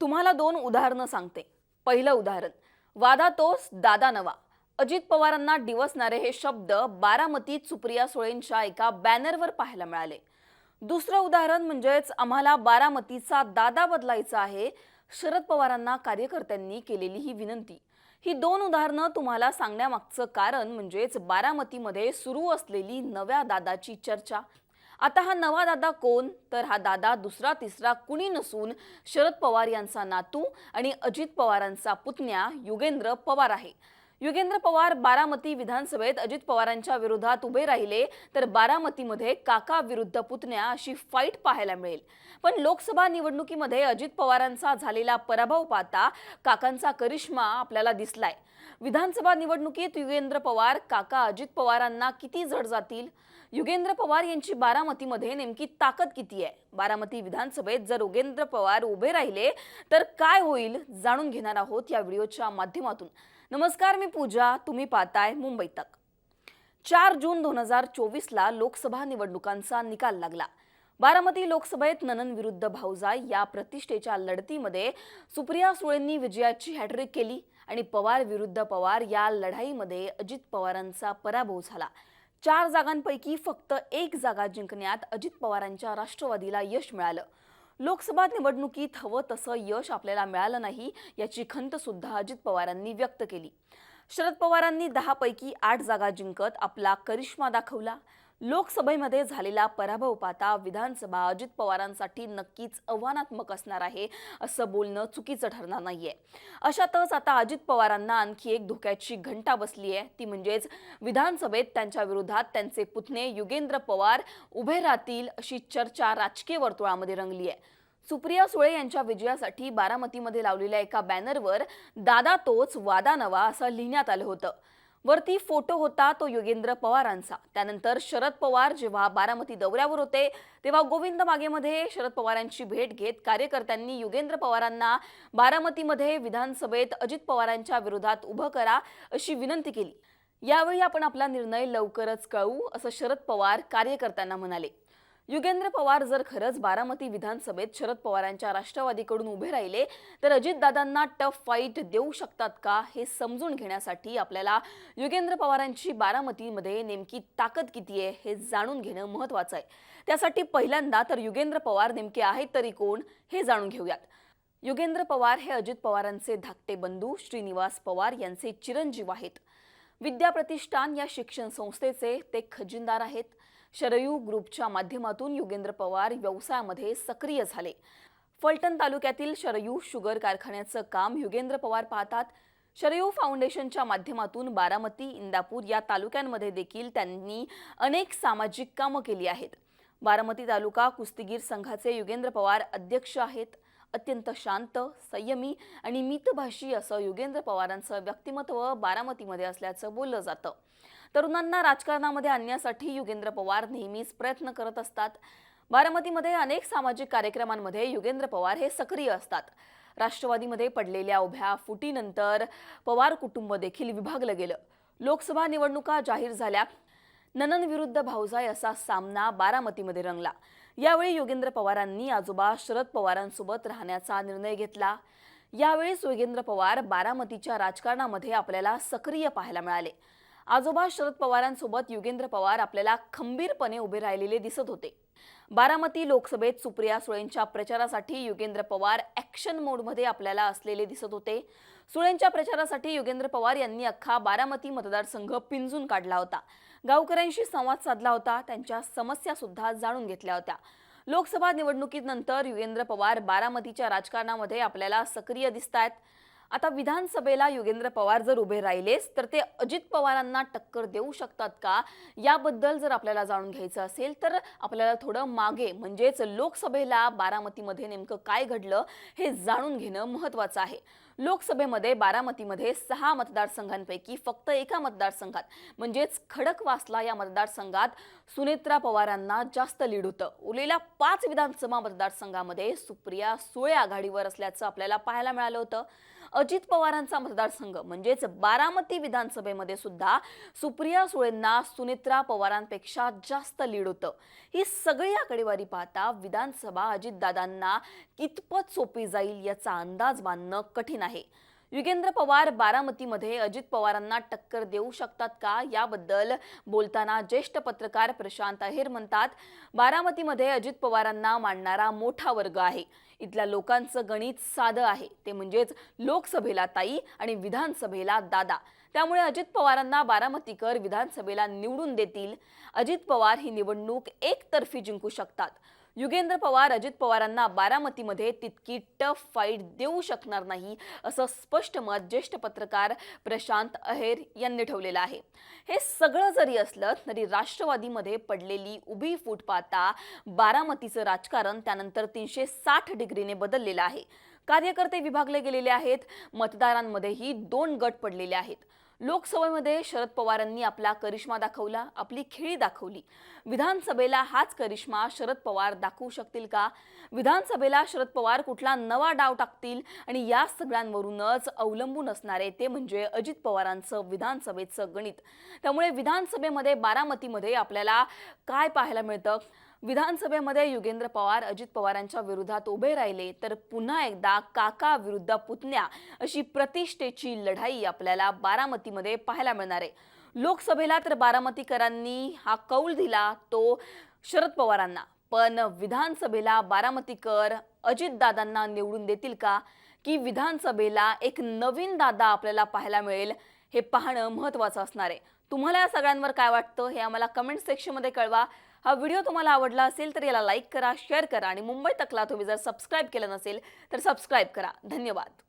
तुम्हाला दोन उदाहरणं सांगते. पहिलं उदाहरण वादा तोच दादा नवा. अजित पवारांना डिवसणारे हे शब्द बारामतीत सुप्रिया सुळेंच्या एका बॅनरवर पाहायला मिळाले. दुसरं उदाहरण म्हणजेच आम्हाला बारामतीचा दादा बदलायचा आहे शरद पवारांना कार्यकर्त्यांनी केलेली ही विनंती. ही दोन उदाहरणं तुम्हाला सांगण्यामागचं कारण म्हणजेच बारामतीमध्ये सुरू असलेली नव्या दादाची चर्चा. आता हा नवा दादा कोण? तर हा दादा दुसरा तिसरा कुणी नसून शरद पवार यांचा नातू आणि अजित पवारांचा पुतण्या युगेंद्र पवार आहे. युगेंद्र पवार बारामती विधानसभेत अजित पवारांच्या विरोधात उभे राहिले तर बारामतीमध्ये काका विरुद्ध पुतण्या अशी फाईट पाहायला मिळेल. पण लोकसभा निवडणुकीमध्ये अजित पवारांचा झालेला पराभव पाहता काकांचा करिश्मा आपल्याला दिसलाय. विधानसभा निवडणुकीत युगेंद्र पवार काका अजित पवारांना किती जड जातील? युगेंद्र पवार यांची बारामतीमध्ये नेमकी ताकद किती आहे? बारामती विधानसभेत जर युगेंद्र पवार उभे राहिले तर काय होईल जाणून घेणार आहोत या व्हिडिओच्या माध्यमातून. नमस्कार मी पूजा. तुम्ही पाहताय मुंबई तक. चार जून दोन हजार चोवीसला लोकसभा निवडणुकांचा निकाल लागला. बारामती लोकसभेत ननन विरुद्ध भाऊजा या प्रतिष्ठेच्या लढतीमध्ये सुप्रिया सुळेंनी विजयाची हॅट्रिक केली आणि पवार विरुद्ध पवार या लढाईमध्ये अजित पवारांचा पराभव झाला. चार जागांपैकी फक्त एक जागा जिंकण्यात अजित पवारांच्या राष्ट्रवादीला यश मिळालं. लोकसभा निवडणुकीत हवं तसं यश आपल्याला मिळालं नाही याची खंत सुद्धा अजित पवारांनी व्यक्त केली. शरद पवारांनी दहा पैकी आठ जागा जिंकत आपला करिश्मा दाखवला. लोकसभेमध्ये झालेला पराभव पाहता विधानसभा अजित पवारांसाठी नक्कीच आव्हानात्मक असणार आहे असं बोलणं चुकीचं ठरणार नाहीये. अशातच आता अजित पवारांना आणखी एक धोक्याची घंटा बसली आहे. ती म्हणजेच विधानसभेत त्यांच्या विरोधात त्यांचे पुतणे युगेंद्र पवार उभे राहतील अशी चर्चा राजकीय वर्तुळामध्ये रंगली आहे. सुप्रिया सुळे यांच्या विजयासाठी बारामतीमध्ये लावलेल्या एका बॅनरवर दादा तोच वादा नवा असं लिहिण्यात आलं होतं. वरती फोटो होता तो योगेंद्र पवारांचा. त्यानंतर शरद पवार जेव्हा बारामती दौऱ्यावर होते तेव्हा गोविंद मागेमध्ये शरद पवारांची भेट घेत कार्यकर्त्यांनी योगेंद्र पवारांना बारामतीमध्ये विधानसभेत अजित पवारांच्या विरोधात उभं करा अशी विनंती केली. यावेळी आपण आपला निर्णय लवकरच कळवू असं शरद पवार कार्यकर्त्यांना म्हणाले. युगेंद्र पवार जर खरंच बारामती विधानसभेत शरद पवारांच्या राष्ट्रवादीकडून उभे राहिले तर अजितदादांना टफ फाईट देऊ शकतात का हे समजून घेण्यासाठी आपल्याला युगेंद्र पवारांची बारामतीमध्ये नेमकी ताकद किती आहे हे जाणून घेणं महत्वाचं आहे. त्यासाठी पहिल्यांदा तर युगेंद्र पवार नेमके आहेत तरी कोण हे जाणून घेऊयात. युगेंद्र पवार हे अजित पवारांचे धाकटे बंधू श्रीनिवास पवार यांचे चिरंजीव आहेत. विद्याप्रतिष्ठान या शिक्षण संस्थेचे ते खजिनदार आहेत. शरयू ग्रुपच्या माध्यमातून युगेंद्र पवार व्यवसायामध्ये सक्रिय झाले. फलटण तालुक्यातील शरयू शुगर कारखान्याचं काम युगेंद्र पवार पाहतात. शरयू फाउंडेशनच्या माध्यमातून बारामती इंदापूर या तालुक्यांमध्ये देखील त्यांनी अनेक सामाजिक कामं केली आहेत. बारामती तालुका कुस्तीगीर संघाचे युगेंद्र पवार अध्यक्ष आहेत. अत्यंत शांत संयमी आणि मितभाषी असं युगेंद्र पवारांचं व्यक्तिमत्व बारामतीमध्ये असल्याचं बोललं जातं. तरुणांना राजकारणामध्ये आणण्यासाठी युगेंद्र पवार नेहमीच प्रयत्न करत असतात. बारामतीमध्ये अनेक सामाजिक कार्यक्रमांमध्ये युगेंद्र पवार हे सक्रिय असतात. राष्ट्रवादीमध्ये पडलेल्या उभ्या फुटीनंतर पवार कुटुंब देखील विभागलं गेलं. लोकसभा निवडणुका जाहीर झाल्या. ननन विरुद्ध भाऊजाय असा सामना बारामतीमध्ये रंगला. यावेळी योगेंद्र पवारांनी आजोबा शरद पवारांसोबत राहण्याचा निर्णय घेतला. यावेळी योगेंद्र पवार बारामतीच्या राजकारणामध्ये आपल्याला सक्रिय पाहायला मिळाले. आजोबा शरद पवारांसोबत युगेंद्र पवार आपल्याला खंबीरपणे उभे राहिलेले दिसत होते. बारामती लोकसभेत सुप्रिया सुळेंच्या प्रचारासाठी युगेंद्र पवार ॲक्शन मोडमध्ये आपल्याला असलेले दिसत होते. सुळेंच्या प्रचारासाठी युगेंद्र पवार यांनी अख्खा बारामती मतदारसंघ पिंजून काढला होता. गावकऱ्यांशी संवाद साधला होता. त्यांच्या समस्या सुद्धा जाणून घेतल्या होत्या. लोकसभा निवडणुकीनंतर युगेंद्र पवार बारामतीच्या राजकारणामध्ये आपल्याला सक्रिय दिसत आहेत आता विधानसभेला युगेंद्र पवार जर उभे राहिलेच तर ते अजित पवारांना टक्कर देऊ शकतात का? याबद्दल जर आपल्याला जाणून घ्यायचं असेल तर आपल्याला थोडं मागे म्हणजेच लोकसभेला बारामतीमध्ये नेमकं काय घडलं हे जाणून घेणं महत्त्वाचं आहे. लोकसभेमध्ये बारामतीमध्ये सहा मतदारसंघांपैकी फक्त एका मतदारसंघात म्हणजेच खडकवासला या मतदारसंघात सुनेत्रा पवारांना जास्त लीड होतं. उरलेल्या पाच विधानसभा मतदारसंघामध्ये सुप्रिया सुळे आघाडीवर असल्याचं आपल्याला पाहायला मिळालं होतं. अजित पवारांचा मतदारसंघ म्हणजेच बारामती विधानसभेमध्ये सुद्धा सुप्रिया सुळेंना सुनित्रा पवारांपेक्षा जास्त लीड होतं. ही सगळी आकडेवारी पाहता विधानसभा अजितदादांना कितपत सोपी जाईल याचा अंदाज बांधणं कठीण आहे. युगेंद्र पवार बारामतीमध्ये अजित पवारांना टक्कर देऊ शकतात का? याबद्दल बोलताना ज्येष्ठ पत्रकार प्रशांत अहेर म्हणतात बारामतीमध्ये अजित पवारांना मांडणारा मोठा वर्ग आहे. इथल्या लोकांचं गणित साधं आहे. ते म्हणजेच लोकसभेला ताई आणि विधानसभेला दादा. त्यामुळे अजित पवारांना बारामतीकर विधानसभेला निवडून देतील. अजित पवार ही निवडणूक एकतर्फी जिंकू शकतात. युगेंद्र पवार अजित पवारांना बारामतीमध्ये तितकी टफ फाईट देऊ शकणार नाही असं स्पष्ट मत ज्येष्ठ पत्रकार प्रशांत अहेर यांनी ठेवलेलं आहे. हे सगळं जरी असलं तरी राष्ट्रवादीमध्ये पडलेली उभी फूट पाहता बारामतीचं राजकारण त्यानंतर तीनशे साठ डिग्रीने बदललेलं आहे. कार्यकर्ते विभागले गेलेले आहेत मतदारांमध्येही दोन गट पडलेले आहेत. लोकसभेमध्ये शरद पवारांनी आपला करिश्मा दाखवला आपली खेळी दाखवली. विधानसभेला हाच करिश्मा शरद पवार दाखवू शकतील का? विधानसभेला शरद पवार कुठला नवा डाव टाकतील? आणि या सगळ्यांवरूनच अवलंबून असणारे ते म्हणजे अजित पवारांचं विधानसभेचं गणित. त्यामुळे विधानसभेमध्ये बारामतीमध्ये आपल्याला काय पाहायला मिळतं? विधानसभेमध्ये युगेंद्र पवार अजित पवारांच्या विरोधात उभे राहिले तर पुन्हा एकदा काका विरुद्ध पुतण्या अशी प्रतिष्ठेची लढाई आपल्याला बारामतीमध्ये पाहायला मिळणार आहे. लोकसभेला तर बारामतीकरांनी हा कौल दिला तो शरद पवारांना. पण विधानसभेला बारामतीकर अजितदादांना निवडून देतील का? की विधानसभेला एक नवीन दादा आपल्याला पाहायला मिळेल हे पाहणं महत्त्वाचं असणार आहे. तुम्हाला या सगळ्यांवर काय वाटतं हे आम्हाला कमेंट सेक्शनमध्ये कळवा. हा व्हिडिओ तुम्हाला आवडला असेल तर याला लाईक करा शेअर करा आणि मुंबई तकला तुम्ही जर सबस्क्राईब केलं नसेल तर सबस्क्राईब करा. धन्यवाद.